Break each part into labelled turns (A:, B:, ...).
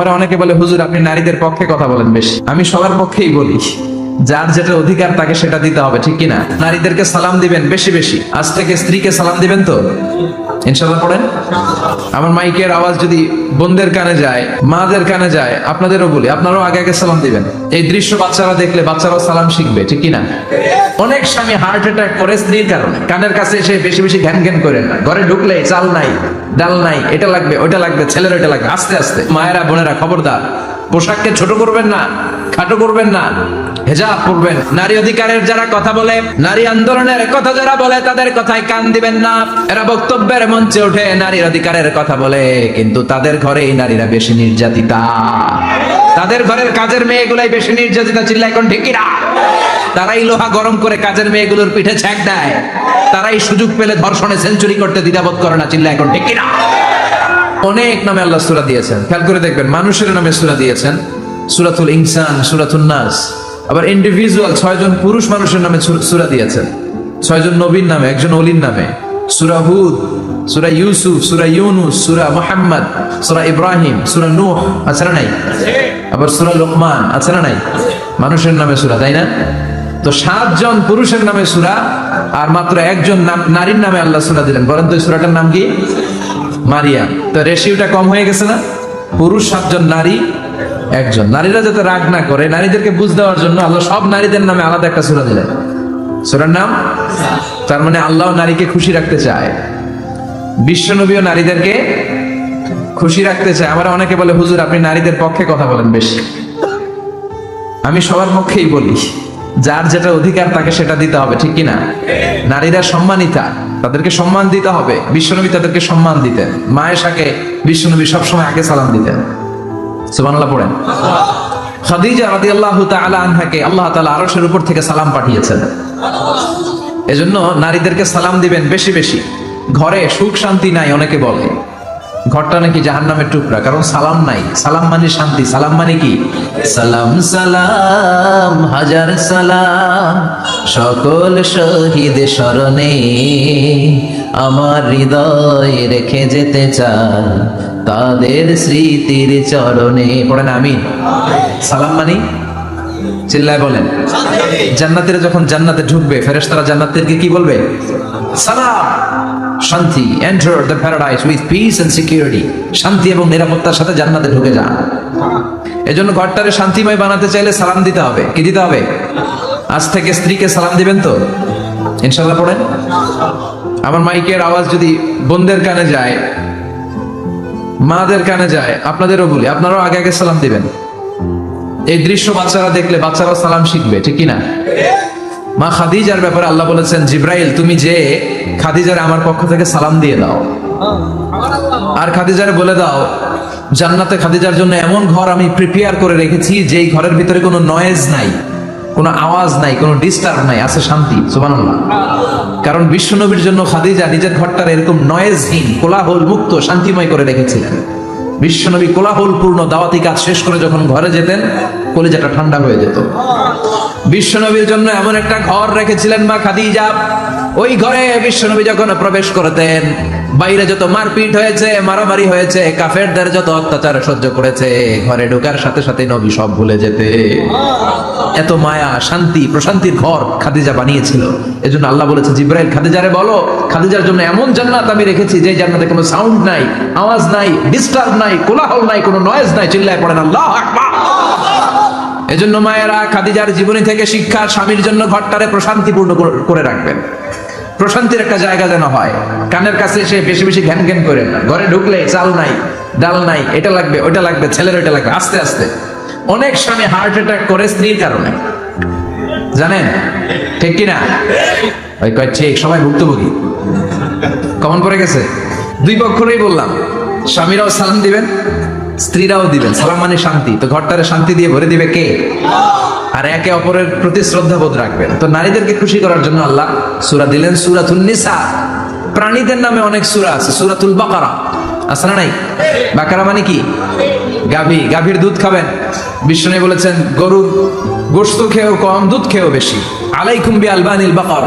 A: আমার অনেকে বলে, হুজুর, আপনি নারীদের পক্ষে কথা বলেন বেশি। আমি সবার পক্ষেই বলি, যার যেটা অধিকার তাকে সেটা দিতে হবে, ঠিক কিনা? নারীদেরকে সালাম দিবেন বেশি বেশি। আজ থেকে স্ত্রীকে সালাম দিবেন তো? ইনশাল্লাহ পড়েন? আমার মাইকের আওয়াজ যদি বোনদের কানে যায়, মাদের কানে যায়, আপনাদেরও বলি, আপনারাও আগে আগে সালাম দিবেন। এই দৃশ্য বাচ্চারা দেখলে বাচ্চারাও সালাম শিখবে, ঠিক কিনা? অনেক স্বামী হার্ট অ্যাটাক করে স্ত্রীর কারণে। কানের কাছে এসে বেশি বেশি ঘ্যান ঘ্যান করেন না। ঘরে ঢুকলে চাল নাই, ডাল নাই, এটা লাগবে ওইটা লাগবে, ছেলের ওইটা লাগবে, আস্তে আস্তে। মায়েরা, বোনেরা, খবরদার, পোশাককে ছোট করবেন না খাটো করবেন না, হেজাব পরবেন নারী অধিকারের যারা কথা বলে, নারী আন্দোলনের কথা যারা বলে, তাদের কথায় কান দিবেন না। এরা বক্তব্যের মঞ্চে ওঠে নারীর অধিকারের কথা বলে, কিন্তু তাদের ঘরে এই নারীরা বেশি নির্যাতিতা। তাদের ঘরের কাজের মেয়েগুলাই বেশি নির্যাতিতা চিল্লা এখন ঠিকিরা তারাই লোহা গরম করে কাজের মেয়েগুলোর পিঠে ছ্যাক দেয়। তারাই সুযোগ পেলে ধর্ষণে সেঞ্চুরি করতে দ্বিধাবোধ করে না চিল্লা এখন ঠিকিরা অনেক নামে আল্লাহ সুরা দিয়েছেন। খেয়াল করে দেখবেন, মানুষের নামে সুরা দিয়েছেন। সুরাতুল ইনসান সুরাতুল নাস। আবার ইন্ডিভিজুয়াল ছয়জন পুরুষ মানুষের নামে সুরা দিয়েছেন। ছয়জন নবীর নামে, একজন অলির নামে। সুরা হুদ, সুরা ইউসুফ, সুরা ইউনুস, সুরা মোহাম্মদ, সুরা ইব্রাহিম, সুরা নূহ, আছে না নাই? আবার সুরা লোকমান, আছে না নাই? মানুষের নামে সুরা, তাই না? তো সাতজন পুরুষের নামে সুরা, আর মাত্র একজন নারীর নামে আল্লাহ সুরা দিলেন। বলেন তো সুরাটার নাম কি? মারিয়া। তো রেশিওটা কম হয়ে গেছে না? পুরুষ সাতজন নারী একজন। নারীরা যাতে রাগ না করে, নারীদেরকে বুঝ দেওয়ার জন্য আল্লাহ সব নারীদের নামে আলাদা একটা সুরা দিলেন। সুরার নাম? তার মানে আল্লাহ নারীকে খুশি রাখতে চায়। বিশ্বনবীও নারীদেরকে খুশি রাখতে চায়। আমার অনেকে বলে, হুজুর, আপনি নারীদের পক্ষে কথা বলেন বেশি। আমি সবার পক্ষেই বলি, যার যেটা অধিকার তাকে সেটা দিতে হবে, ঠিক কিনা? নারীরা সম্মানিতা, তাদেরকে সম্মান দিতে হবে। বিশ্বনবী তাদেরকে সম্মান দিতেন। মায়েশাকে বিশ্বনবী সবসময় আগে সালাম দিতেন। সুবহানাল্লাহ, পড়েন। খাদিজা রাদিয়াল্লাহু তাআলা আনহাকে আল্লাহ তাআলা আরশের উপর থেকে সালাম পাঠিয়েছেন। এজন্য নারীদেরকে সালাম দিবেন বেশি বেশি। ঘরে সুখ শান্তি নাই, অনেকে বলে। ঘরটা নাকি জাহান্নামের টুকরা, কারণ সালাম নাই। সালাম মানে শান্তি, সালাম মানে কি? সালাম সালাম, হাজার সালাম। সকল শহীদ স্মরণে আমার হৃদয় রেখে যেতে চান। তাদের স্মৃতির চরণে পড়েন আমি সালাম মানি? চিল্লায় বলেন। জান্নাতের যখন জান্নাতে ঢুকবে, ফেরেশতারা জান্নাতেরকে কি বলবে? সালাম। শান্তি। Enter the paradise with peace and security শান্তি এবং নিরাপত্তার সাথে জান্নাতে ঢুকে যান। এজন্য ঘরটারে শান্তিময় বানাতে চাইলে সালাম দিতে হবে। কি দিতে হবে? আজ থেকে স্ত্রীকে সালাম দিবেন তো? ইনশাল্লাহ পড়েন? আমার মাইকের আওয়াজ যদি বোনদের কানে যায় মাদের কানে যায়, আপনাদেরও বলি, আপনারাও আগে আগে সালাম দিবেন। এই দৃশ্য বাচ্চারা দেখলে বাচ্চারাও সালাম শিখবে, ঠিক কিনা? মা খাদিজার ব্যাপারে আল্লাহ বলেছেন, জিব্রাইল, তুমি যে খাদিজার আমার পক্ষ থেকে সালাম দিয়ে দাও। আর খাদিজারে বলে দাও, জান্নাতে খাদিজার জন্য এমন ঘর আমি প্রিপেয়ার করে রেখেছি, যেই ঘরের ভিতরে কোনো নয়েজ নাই। কোনো আওয়াজ নাই, কোনো ডিস্টার্ব নাই, আছে শান্তি, সুবহানাল্লাহ। কারণ বিশ্বনবীর জন্য খাদিজা নিজের ঘরটার এরকম নয়েজহীন কোলাহল মুক্ত শান্তিময় করে রেখেছিলেন। বিশ্বনবী কোলাহল পূর্ণ দাওয়াতি কাজ শেষ করে যখন ঘরে যেতেন, কলিজাটা ঠান্ডা হয়ে যেত। বিশ্বনবীর জন্য এমন একটা ঘর রেখেছিলেন মা খাদিজা। ওই ঘরে বিশ্বনবী যখন প্রবেশ করতেন বাইরে যত মারপিট হয়েছে, মারামারি হয়েছে, কাফেরদের যত অত্যাচার সহ্য করেছে, ঘরে ঢোকার সাথে সাথে নবী সব ভুলে যেতে। এত মায়া, শান্তি, প্রশান্তির ঘর খাদিজা বানিয়েছিল। এজন্য আল্লাহ বলেছে, জিব্রাইল খাদিজারে বলো, খাদিজার জন্য এমন জান্নাত আমি রেখেছি যে জান্নাতে কোনো সাউন্ড নাই, আওয়াজ নাই ডিস্টার্ব নাই, কোলাহল নাই, কোনো নয়েজ নাই, চিল্লায় পড়েন আল্লাহ এজন্য মায়েরা খাদিজার জীবনী থেকে শিক্ষা স্বামীর জন্য ঘরটারে প্রশান্তিপূর্ণ করে রাখবেন। প্রশান্তির একটা জায়গা যেন হয়। কানের কাছে এসে বেশি বেশি ঘ্যান ঘ্যান করেন না ঘরে ঢুকলে চাল নাই, ডাল নাই, এটা লাগবে, ওইটা লাগবে, ছেলের ওইটা লাগবে, আস্তে আস্তে। অনেক স্বামী হার্ট অ্যাটাক করে স্ত্রীর কারণে। জানেন? ঠিক কিনা? ওই কয়, ঠিক, সবাই ভুক্তভোগী। কমন পড়ে গেছে? দুই পক্ষরেই বললাম, স্বামীরাও সালাম দিবেন, স্ত্রীরাও দিবেন। সালাম মানে শান্তি। তো ঘরটারে শান্তি দিয়ে ভরে দিবে কে? আর একে অপরের প্রতি শ্রদ্ধাবোধ রাখবেন। তো নারীদেরকে খুশি করার জন্য আল্লাহ সুরা দিলেন সুরাতুল নিসা। প্রাণীদের নামে অনেক সুরা আছে, সুরাতুল বাকারা। আছে না নাই? বাকারা মানে কি? গাভী। গাভীর দুধ খাবেন। বিষ্ণু বলেছেন গরুর গোস্ত খেয়েও কম, দুধ খেয়েও বেশি। আলাইকুম বি আলবানিল বাকার।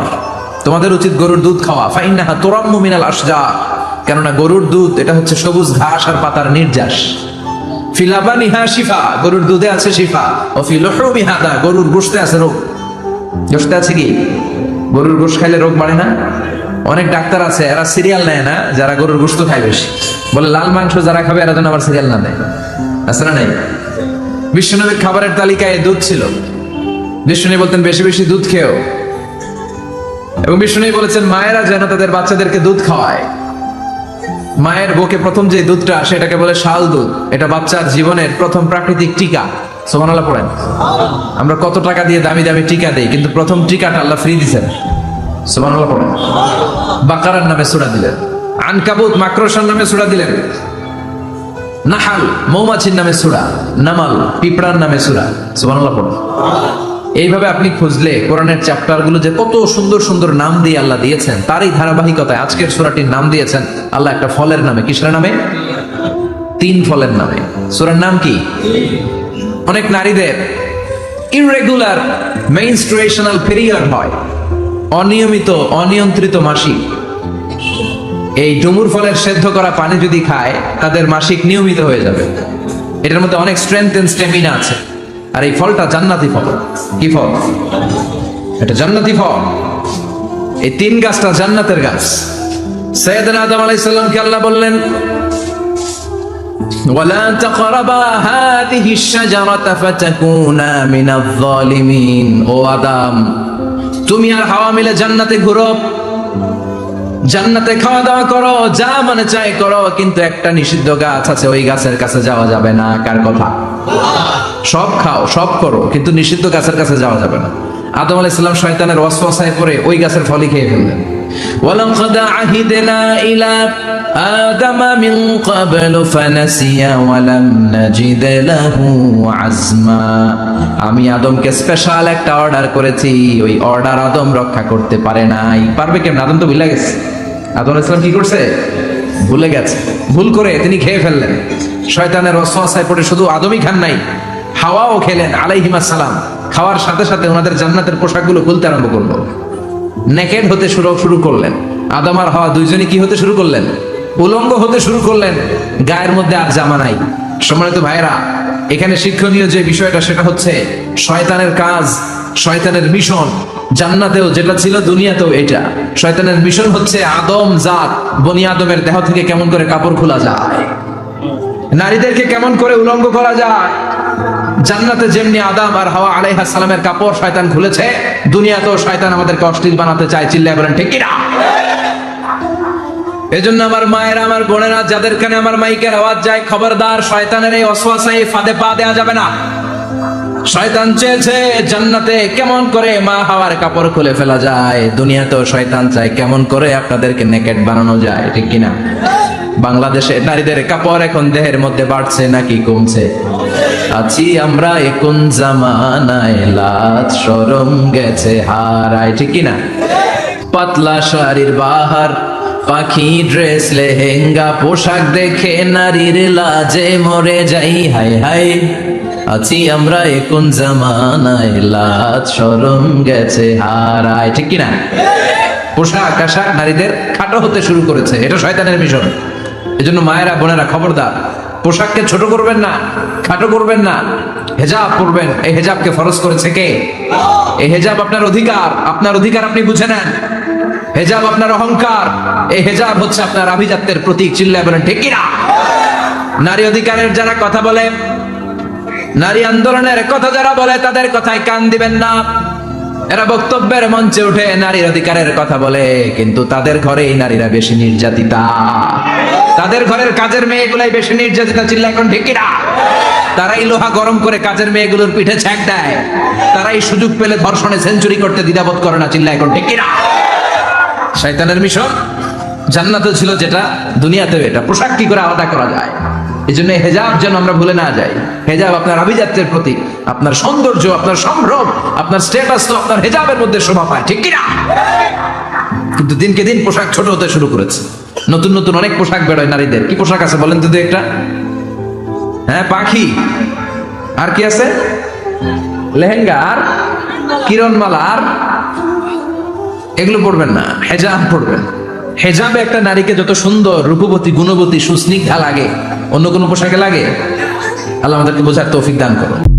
A: তোমাদের উচিত গরুর দুধ খাওয়া। ফাইন্নাহা তোরাম্মু মিনাল আশজার কেননা গরুর দুধ, এটা হচ্ছে সবুজ ঘাস আর পাতার নির্যাস। গরুর দুধে আছে শিফা। ও গরুর গোশতে আছে রোগ। গোশতে আছে কি? গরুর গোশ খাইলে রোগ বাড়ে না? অনেক ডাক্তার আছে, এরা সিরিয়াল নেয় না, যারা গরুর গোশত খায় বেশি। বলে লাল মাংস যারা খাবে, এরা যেন আবার সিরিয়াল না দেয় আছে না নাই? বিশ্বনবীর খাবারের তালিকায় দুধ ছিল। বিষ্ণু বলতেন, বেশি বেশি দুধ খেও। এবং বিষ্ণু বলেছেন, মায়েরা যেন তাদের বাচ্চাদেরকে দুধ খাওয়ায়। মায়ের বুকে প্রথম যে দুধটা আসে, এটাকে বলে শাল দুধ। এটা বাচ্চার জীবনের প্রথম প্রাকৃতিক টিকা। সোমানাল্লাহ পড়েন। আমরা কত টাকা দিয়ে দামি দামি টিকা দেই, কিন্তু প্রথম টিকাটা আল্লাহ ফ্রি দিছেন। সোমানাল্লাহ পড়েন। বাকারার নামে সুরা দিলেন। আনকাবুত, মাকড়সার নামে সুরা দিলেন। নাহাল, মৌমাছির নামে সুরা। নামাল, পিঁপড়ার নামে সুরা। সুবহানাল্লাহ পড়ুন। এইভাবে আপনি খুঁজলে কোরআনের চ্যাপ্টারগুলো যে কত সুন্দর সুন্দর নাম দিয়ে আল্লাহ দিয়েছেন, তারই ধারাবাহিকতায় আজকের সুরাটির নাম দিয়েছেন, আল্লাহ একটা ফলের নামে, কিসের নামে? তিন ফলের নামে। সুরার নাম কি? অনেক নারীদের ইরেগুলার মেইনস্ট্রুয়েশনাল পিরিয়ড হয়। অনিয়মিত, অনিয়ন্ত্রিত মাসিক। এই ডুমুর ফলের সেদ্ধ করা পানি যদি খায়, তাদের মাসিক নিয়মিত হয়ে যাবে। এটার মধ্যে অনেক স্ট্রেংথ এন্ড স্টেমিনা আছে। আর এই ফলটা জান্নাতি ফল কি ফল এটা জান্নাতি ফল এই তিন গাছটা জান্নাতের গাছ সৈয়দনা আদম আলাইহিস সালামকে আল্লাহ বললেন ولا تقربا هذه الشجرة فتكونا من الظالمين ও আদম তুমি আর হাওয়া মিলে জান্নাতে ঘুরো জান্নাতে খাওয়া দাওয়া করো যা মানে চাই করো কিন্তু একটা নিষিদ্ধ গাছ আছে ওই গাছের কাছে যাওয়া যাবে না কার কথা সব খাও সব করো কিন্তু নিষিদ্ধ গাছের কাছে যাওয়া যাবে না আদম আলাইহিস সালাম শয়তানের ওয়াসওয়াসায় পড়ে ওই গাছের ফলই খেয়ে ফেললেন ولقد عهدنا إلى آدم من قبل فنسي ولم نجد له عزما আমি আদমকে স্পেশাল একটা অর্ডার করেছি ওই অর্ডার আদম রক্ষা করতে পারে নাই পারবে কেমন আদম তো ভুলে গেছে আদম ইসলাম কি করছে ভুলে গেছে ভুল করে তিনি খেয়ে ফেললেন শয়তানের ওয়াসওয়াসায় পড়ে শুধু আদমই খান নাই, হাওয়াও খেলেন আলাইহিমাস সালাম খাওয়ার সাথে সাথে ওনাদের জান্নাতের পোশাকগুলো খুলতে আরম্ভ করল। নেকেড হতে শুরু শুরু করলেন। আদম আর হাওয়া দুইজনে কি হতে শুরু করলেন? উলঙ্গ হতে শুরু করলেন। গায়ের মধ্যে আর জামা নাই। সম্মানিত ভাইরা এখানে শিক্ষণীয় যে বিষয়টা, সেটা হচ্ছে শয়তানের কাজ, শয়তানের মিশন। জান্নাতেও যেটা ছিল, দুনিয়াতেও এটা। শয়তানের মিশন হচ্ছে আদম জাত, বনি আদমের দেহ থেকে কেমন করে কাপড় খোলা যায়। নারীদেরকে কেমন করে উলঙ্গ করা যায়? জান্নাতে যেমনি আদাম আর হাওয়া আলাইহা সালামের কাপড় শয়তান খুলেছে, দুনিয়াতেও শয়তান আমাদেরকে অশ্লীল বানাতে চায়। চিল্লায় বলেন, ঠিক কিনা এজন্য আমার মায়ের, আমার বোনেরা, যাদের কানে আমার মাইকের আওয়াজ যায়, খবরদার, শয়তানের এই অসওয়াসায় ফাঁদে পা দেওয়া যাবে না। শয়তান চেয়েছে জান্নাতে কেমন করে মা হাওয়ার কাপড় খুলে ফেলা যায়। দুনিয়াতেও শয়তান চায় কেমন করে আপনাদেরকে নেকেট বানানো যায়। ঠিক কিনা বাংলাদেশে নারীদের কাপড় এখন দেহের মধ্যে বাড়ছে নাকি কমছে? আছি আমরা এখন জামানায় সরম গেছে হারায়, ঠিক কিনা পাতলা শাড়ির বাহার, পাখি ড্রেস, লেহেঙ্গা, পোশাক দেখে নারীর লাজে মরে যাই, হাই হাই। আছি আমরা এখন জামানায় লাজ সরম গেছে হারায়, ঠিক কিনা পোশাক আশাক নারীদের খাটো হতে শুরু করেছে, এটা শয়তানের মিশন। এজন্য মায়েরা, বোনেরা, খবরদার, পোশাককে ছোট করবেন না, খাটো করবেন না, হেজাব পরবেন। এই হেজাবকে ফরজ করেছে কে? এই হেজাব আপনার অধিকার আপনার অধিকার আপনি বুঝে নেন। হেজাব আপনার অহংকার, এই হেজাব হচ্ছে আপনার আভিজাত্যের প্রতীক, চিল্লায় বলেন, ঠিক কিনা? নারী অধিকারের যারা কথা বলে, নারী আন্দোলনের কথা যারা বলে, তাদের কথায় কান দিবেন না। এরা বক্তব্যের মঞ্চে উঠে নারীর অধিকারের কথা বলে, কিন্তু তাদের ঘরেই নারীরা বেশি নির্যাতিতা। তাদের ঘরের কাজের মেয়েগুলাই বেশি নির্যাতিতা চিল্লা এখন কিনা তারাই লোহা গরম করে কাজের মেয়েগুলোর পিঠে ছ্যাক দেয়। তারাই সুযোগ পেলে ধর্ষণে সেঞ্চুরি করতে দ্বিধাবোধ করে না চিল্লা এখন ঠিক কিনা শয়তানের মিশন? জান্নাতে ছিল যেটা, দুনিয়াতেও এটা। পোশাক কি করে আলাদা করা যায়? এই জন্য হেজাব যেন আমরা ভুলে না যাই। হেজাব আপনার আভিজাত্যের প্রতীক, আপনার সৌন্দর্য, আপনার সম্ভ্রম, আপনার স্টেটাস তো আপনার হেজাবের মধ্যে শোভা পায়, ঠিক কিনা কিন্তু দিনকে দিন পোশাক ছোট হতে শুরু করেছে। নতুন নতুন অনেক পোশাক বেরোয় নারীদের। কি পোশাক আছে বলেন তো একটা? হ্যাঁ পাখি। আর কি আছে? লেহেঙ্গা। আর কিরণমালা। আর এগুলো পড়বেন না, হেজাব পড়বেন হেজাবে একটা নারীকে যত সুন্দর রূপবতী, গুণবতী, সুস্নিগ্ধা লাগে, অন্য কোনো পোশাকে লাগে, আল্লাহ আমাদেরকে বোঝার তৌফিক দান করো